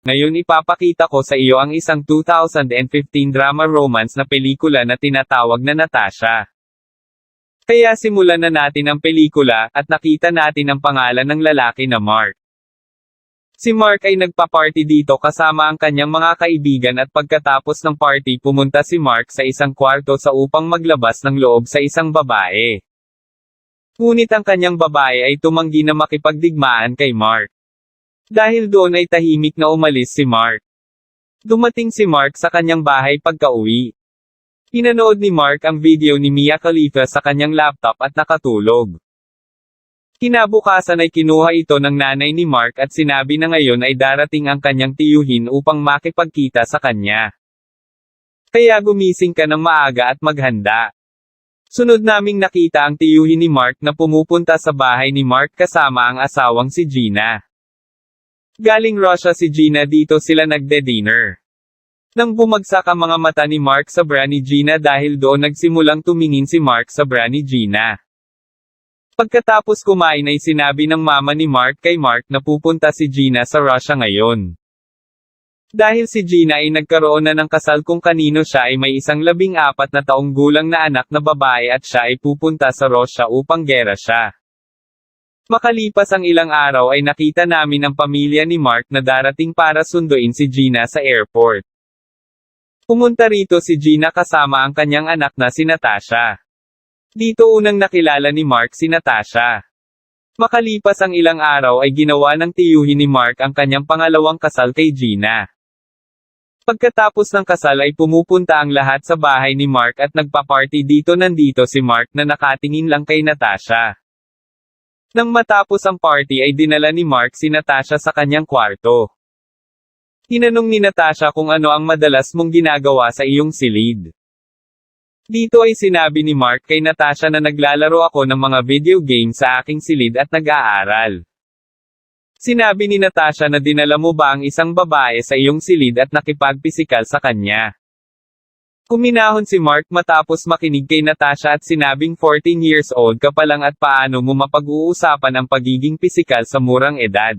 Ngayon ipapakita ko sa iyo ang isang 2015 drama romance na pelikula na tinatawag na Natasha. Kaya simulan na natin ang pelikula, at nakita natin ang pangalan ng lalaki na Mark. Si Mark ay nagpa-party dito kasama ang kanyang mga kaibigan at pagkatapos ng party pumunta si Mark sa isang kwarto sa upang maglabas ng loob sa isang babae. Ngunit ang kanyang babae ay tumanggi na makipagdigmaan kay Mark. Dahil doon ay tahimik na umalis si Mark. Dumating si Mark sa kanyang bahay pagka-uwi. Pinanood ni Mark ang video ni Mia Khalifa sa kanyang laptop at nakatulog. Kinabukasan ay kinuha ito ng nanay ni Mark at sinabi na ngayon ay darating ang kanyang tiyuhin upang makipagkita sa kanya. Kaya gumising ka ng maaga at maghanda. Sunod naming nakita ang tiyuhin ni Mark na pumupunta sa bahay ni Mark kasama ang asawang si Gina. Galing Russia si Gina dito sila nagde-dinner. Nang bumagsak ang mga mata ni Mark sa bra ni Gina dahil doon nagsimulang tumingin si Mark sa bra ni Gina. Pagkatapos kumain ay sinabi ng mama ni Mark kay Mark na pupunta si Gina sa Russia ngayon. Dahil si Gina ay nagkaroon na ng kasal kung kanino siya ay may isang labing apat na taong gulang na anak na babae at siya ay pupunta sa Russia upang gera siya. Makalipas ang ilang araw ay nakita namin ang pamilya ni Mark na darating para sunduin si Gina sa airport. Pumunta rito si Gina kasama ang kanyang anak na si Natasha. Dito unang nakilala ni Mark si Natasha. Makalipas ang ilang araw ay ginawa ng tiyuhin ni Mark ang kanyang pangalawang kasal kay Gina. Pagkatapos ng kasal ay pumupunta ang lahat sa bahay ni Mark at nagpa-party dito nandito si Mark na nakatingin lang kay Natasha. Nang matapos ang party ay dinala ni Mark si Natasha sa kanyang kwarto. Tinanong ni Natasha kung ano ang madalas mong ginagawa sa iyong silid. Dito ay sinabi ni Mark kay Natasha na naglalaro ako ng mga video game sa aking silid at nag-aaral. Sinabi ni Natasha na dinala mo ba ang isang babae sa iyong silid at nakipagpisikal sa kanya. Kuminahon si Mark matapos makinig kay Natasha at sinabing 14 years old ka pa lang at paano mo mapag-uusapan ang pagiging pisikal sa murang edad.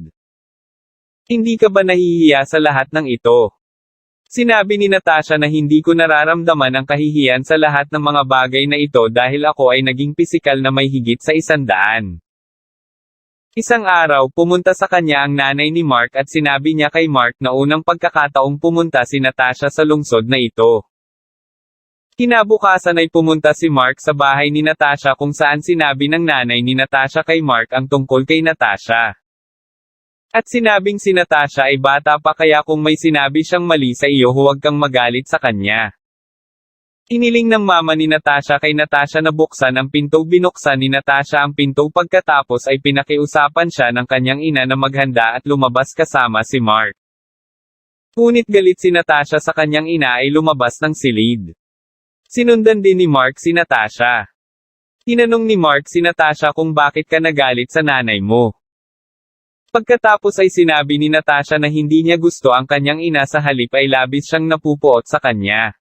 Hindi ka ba nahihiya sa lahat ng ito? Sinabi ni Natasha na hindi ko nararamdaman ang kahihiyan sa lahat ng mga bagay na ito dahil ako ay naging pisikal na may higit sa isandaan. Isang araw, pumunta sa kanya ang nanay ni Mark at sinabi niya kay Mark na unang pagkakataong pumunta si Natasha sa lungsod na ito. Kinabukasan ay pumunta si Mark sa bahay ni Natasha kung saan sinabi ng nanay ni Natasha kay Mark ang tungkol kay Natasha. At sinabing si Natasha ay bata pa kaya kung may sinabi siyang mali sa iyo huwag kang magalit sa kanya. Iniling ng mama ni Natasha kay Natasha na buksan ang pinto binuksan ni Natasha ang pinto pagkatapos ay pinakiusapan siya ng kanyang ina na maghanda at lumabas kasama si Mark. Ngunit galit si Natasha sa kanyang ina ay lumabas ng silid. Sinundan din ni Mark si Natasha. Tinanong ni Mark si Natasha kung bakit ka nagalit sa nanay mo. Pagkatapos ay sinabi ni Natasha na hindi niya gusto ang kanyang ina sa halip ay labis siyang napupuot sa kanya.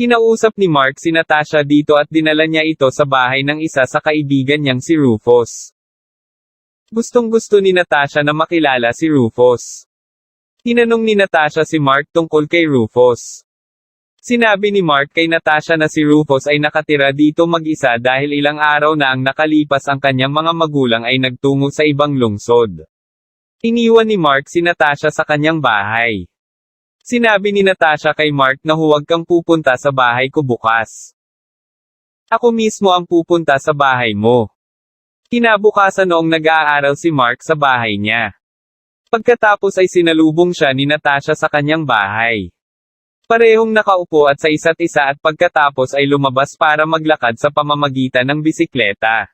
Kinausap ni Mark si Natasha dito at dinala niya ito sa bahay ng isa sa kaibigan niyang si Rufus. Gustong gusto ni Natasha na makilala si Rufus. Tinanong ni Natasha si Mark tungkol kay Rufus. Sinabi ni Mark kay Natasha na si Rufus ay nakatira dito mag-isa dahil ilang araw na ang nakalipas ang kanyang mga magulang ay nagtungo sa ibang lungsod. Iniwan ni Mark si Natasha sa kanyang bahay. Sinabi ni Natasha kay Mark na huwag kang pupunta sa bahay ko bukas. Ako mismo ang pupunta sa bahay mo. Kinabukasan noong nag-aaral si Mark sa bahay niya. Pagkatapos ay sinalubong siya ni Natasha sa kanyang bahay. Parehong nakaupo at sa isa't isa at pagkatapos ay lumabas para maglakad sa pamamagitan ng bisikleta.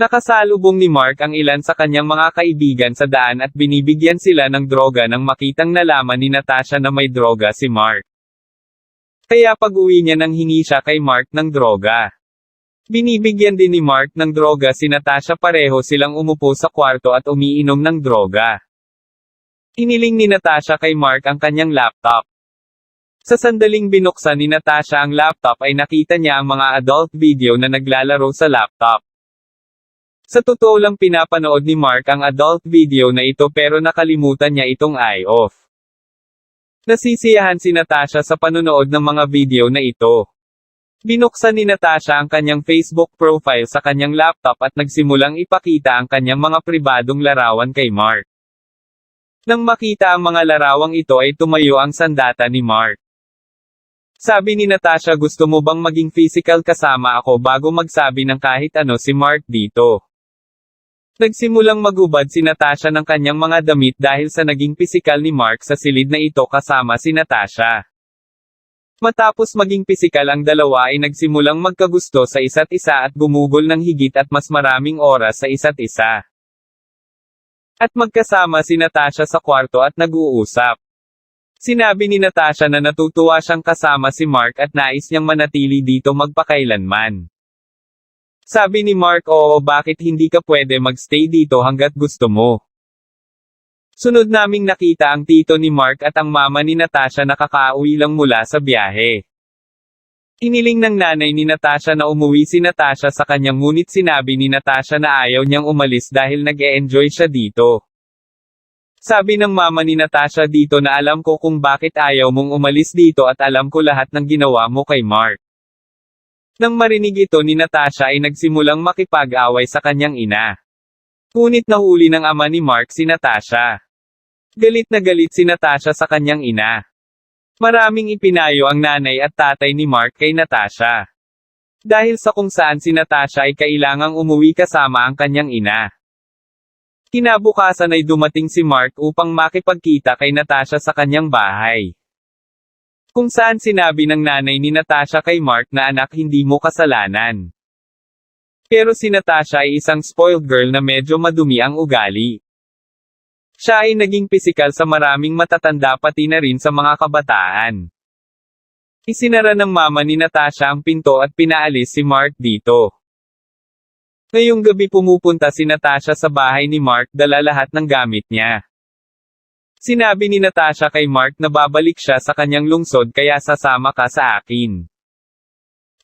Nakasalubong ni Mark ang ilan sa kanyang mga kaibigan sa daan at binibigyan sila ng droga nang makitang nalaman ni Natasha na may droga si Mark. Kaya pag-uwi niya nang hingi siya kay Mark ng droga. Binibigyan din ni Mark ng droga si Natasha pareho silang umupo sa kwarto at umiinom ng droga. Iniling ni Natasha kay Mark ang kanyang laptop. Sa sandaling binuksan ni Natasha ang laptop ay nakita niya ang mga adult video na naglalaro sa laptop. Sa totoo lang pinapanood ni Mark ang adult video na ito pero nakalimutan niya itong eye-off. Nasisiyahan si Natasha sa panonood ng mga video na ito. Binuksan ni Natasha ang kanyang Facebook profile sa kanyang laptop at nagsimulang ipakita ang kanyang mga pribadong larawan kay Mark. Nang makita ang mga larawang ito ay tumayo ang sandata ni Mark. Sabi ni Natasha gusto mo bang maging physical kasama ako bago magsabi ng kahit ano si Mark dito. Nagsimulang magubad si Natasha ng kanyang mga damit dahil sa naging pisikal ni Mark sa silid na ito kasama si Natasha. Matapos maging pisikal ang dalawa ay nagsimulang magkagusto sa isa't isa at gumugol ng higit at mas maraming oras sa isa't isa. At magkasama si Natasha sa kwarto at nag-uusap. Sinabi ni Natasha na natutuwa siyang kasama si Mark at nais niyang manatili dito magpakailanman. Sabi ni Mark oo bakit hindi ka pwede magstay dito hanggat gusto mo. Sunod naming nakita ang tito ni Mark at ang mama ni Natasha nakakauwi lang mula sa biyahe. Iniling ng nanay ni Natasha na umuwi si Natasha sa kanyang ngunit sinabi ni Natasha na ayaw niyang umalis dahil nag-e-enjoy siya dito. Sabi ng mama ni Natasha dito na alam ko kung bakit ayaw mong umalis dito at alam ko lahat ng ginawa mo kay Mark. Nang marinig ito ni Natasha ay nagsimulang makipag-away sa kanyang ina. Ngunit nahuli ng ama ni Mark si Natasha. Galit na galit si Natasha sa kanyang ina. Maraming ipinayo ang nanay at tatay ni Mark kay Natasha. Dahil sa kung saan si Natasha ay kailangang umuwi kasama ang kanyang ina. Kinabukasan ay dumating si Mark upang makipagkita kay Natasha sa kanyang bahay. Kung saan sinabi ng nanay ni Natasha kay Mark na anak hindi mo kasalanan. Pero si Natasha ay isang spoiled girl na medyo madumi ang ugali. Siya ay naging pisikal sa maraming matatanda pati na rin sa mga kabataan. Isinara ng mama ni Natasha ang pinto at pinaalis si Mark dito. Ngayong gabi pumupunta si Natasha sa bahay ni Mark dala lahat ng gamit niya. Sinabi ni Natasha kay Mark na babalik siya sa kanyang lungsod kaya sasama ka sa akin.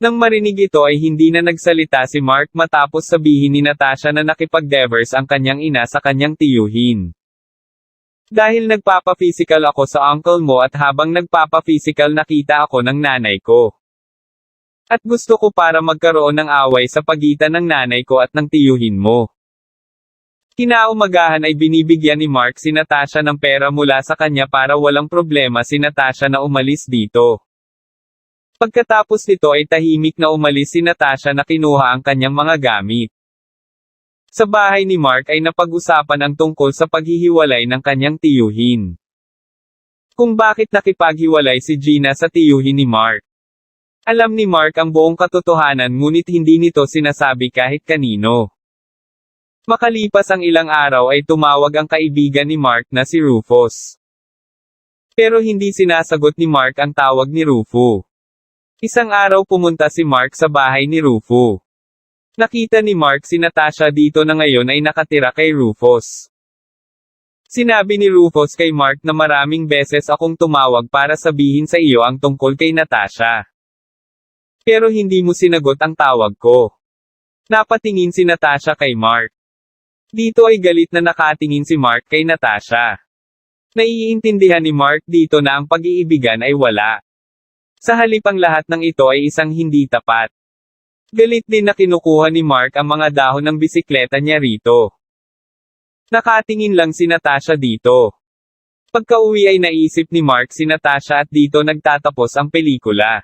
Nang marinig ito ay hindi na nagsalita si Mark matapos sabihin ni Natasha na nakipag-devers ang kanyang ina sa kanyang tiyuhin. Dahil nagpapa-physical ako sa uncle mo at habang nagpapa-physical nakita ako ng nanay ko. At gusto ko para magkaroon ng away sa pagitan ng nanay ko at ng tiyuhin mo. Kinaumagahan ay binibigyan ni Mark si Natasha ng pera mula sa kanya para walang problema si Natasha na umalis dito. Pagkatapos nito ay tahimik na umalis si Natasha na kinuha ang kanyang mga gamit. Sa bahay ni Mark ay napag-usapan ang tungkol sa paghihiwalay ng kanyang tiyuhin. Kung bakit nakipaghiwalay si Gina sa tiyuhin ni Mark. Alam ni Mark ang buong katotohanan ngunit hindi nito sinasabi kahit kanino. Makalipas ang ilang araw ay tumawag ang kaibigan ni Mark na si Rufus. Pero hindi sinasagot ni Mark ang tawag ni Rufo. Isang araw pumunta si Mark sa bahay ni Rufo. Nakita ni Mark si Natasha dito na ngayon ay nakatira kay Rufus. Sinabi ni Rufus kay Mark na maraming beses akong tumawag para sabihin sa iyo ang tungkol kay Natasha. Pero hindi mo sinagot ang tawag ko. Napatingin si Natasha kay Mark. Dito ay galit na nakatingin si Mark kay Natasha. Naiintindihan ni Mark dito na ang pag-iibigan ay wala. Sa halip ang lahat ng ito ay isang hindi tapat. Galit din na kinukuha ni Mark ang mga dahon ng bisikleta niya rito. Nakatingin lang si Natasha dito. Pagka-uwi ay naisip ni Mark si Natasha at dito nagtatapos ang pelikula.